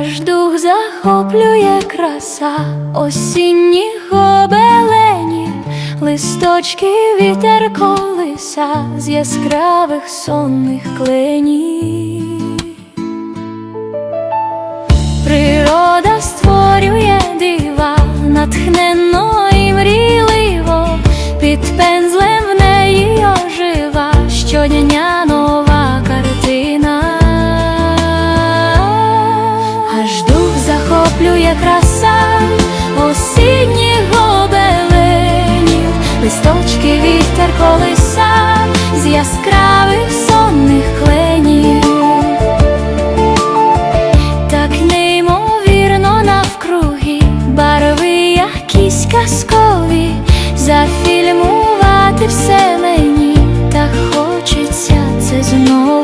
аж дух захоплює краса осінні гобелені, листочки вітер колиса з яскравих сонних кленів. є краса осінніх гобеленів, листочки вітер колеса з яскравих сонних кленів, так неймовірно навкруги, барви якісь казкові, зафільмувати все мені, так хочеться це знову.